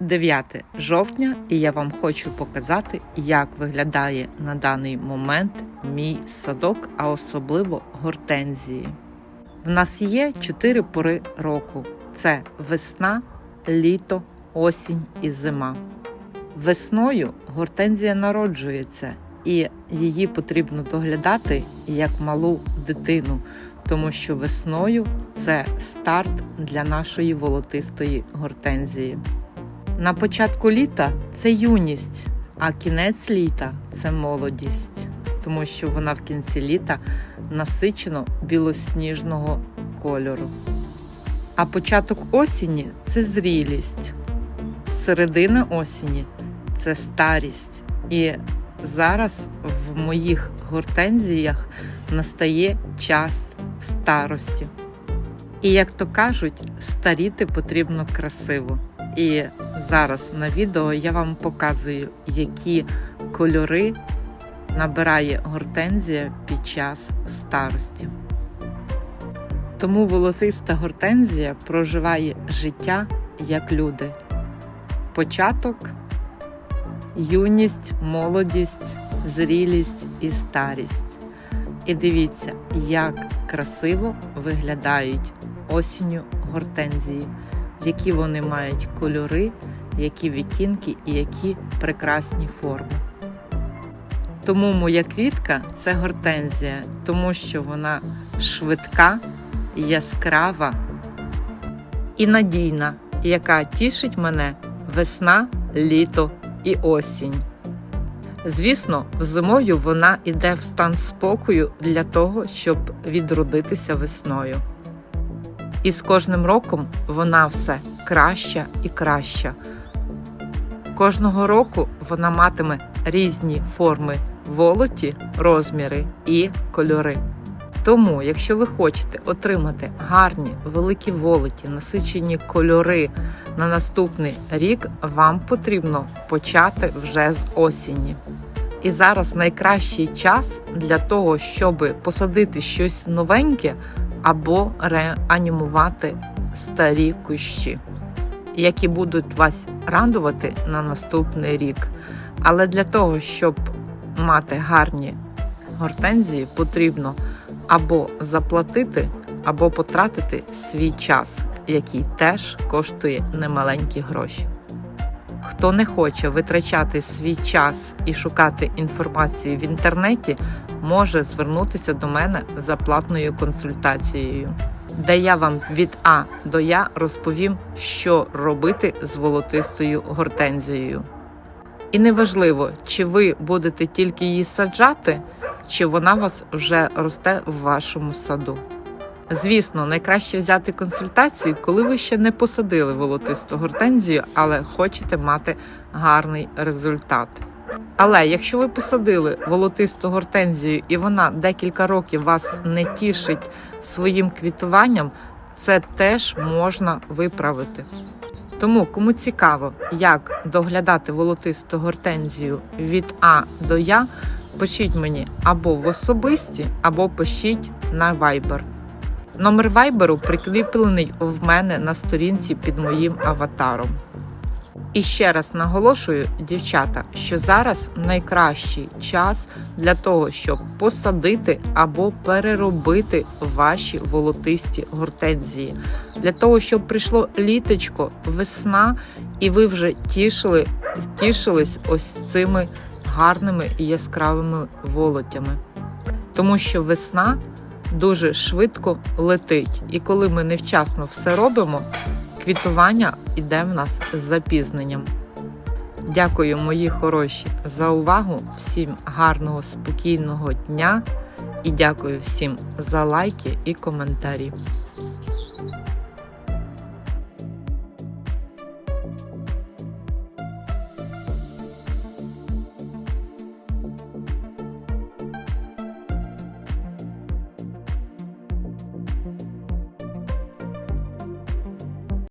9 жовтня, і я вам хочу показати, як виглядає на даний момент мій садок, а особливо гортензії. В нас є 4 пори року: це весна, літо, осінь і зима. Весною гортензія народжується, і її потрібно доглядати як малу дитину, тому що весною це старт для нашої волотистої гортензії. На початку літа це юність, а кінець літа це молодість, тому що вона в кінці літа насичено білосніжного кольору. А початок осені це зрілість, середина осені це старість. І зараз в моїх гортензіях настає час старості. І як то кажуть, старіти потрібно красиво. І зараз на відео я вам показую, які кольори набирає гортензія під час старості. Тому волотиста гортензія проживає життя як люди. Початок, юність, молодість, зрілість і старість. І дивіться, як красиво виглядають осінню гортензії, які вони мають кольори, які відтінки і які прекрасні форми. Тому моя квітка це гортензія, тому що вона швидка, яскрава і надійна, яка тішить мене весна, літо і осінь. Звісно, зимою вона йде в стан спокою для того, щоб відродитися весною. І з кожним роком вона все краща і краща. Кожного року вона матиме різні форми волоті, розміри і кольори. Тому, якщо ви хочете отримати гарні великі волоті, насичені кольори на наступний рік, вам потрібно почати вже з осені. І зараз найкращий час для того, щоб посадити щось новеньке або реанімувати старі кущі, які будуть вас радувати на наступний рік. Але для того, щоб мати гарні гортензії, потрібно або заплатити, або потратити свій час, який теж коштує немаленькі гроші. Хто не хоче витрачати свій час і шукати інформацію в інтернеті, може звернутися до мене за платною консультацією, де я вам від А до Я розповім, що робити з волотистою гортензією. І неважливо, чи ви будете тільки її саджати, чи вона вас вже росте в вашому саду. Звісно, найкраще взяти консультацію, коли ви ще не посадили волотисту гортензію, але хочете мати гарний результат. Але якщо ви посадили волотисту гортензію і вона декілька років вас не тішить своїм квітуванням, це теж можна виправити. Тому, кому цікаво, як доглядати волотисту гортензію від А до Я, пишіть мені або в особисті, або пишіть на Viber. Номер вайберу прикріплений в мене на сторінці під моїм аватаром. І ще раз наголошую, дівчата, що зараз найкращий час для того, щоб посадити або переробити ваші волотисті гортензії. Для того, щоб прийшло літочко, весна, і ви вже тішили, тішились ось цими гарними і яскравими волотями. Тому що весна дуже швидко летить. І коли ми невчасно все робимо, квітування йде в нас з запізненням. Дякую, мої хороші, за увагу. Всім гарного, спокійного дня і дякую всім за лайки і коментарі.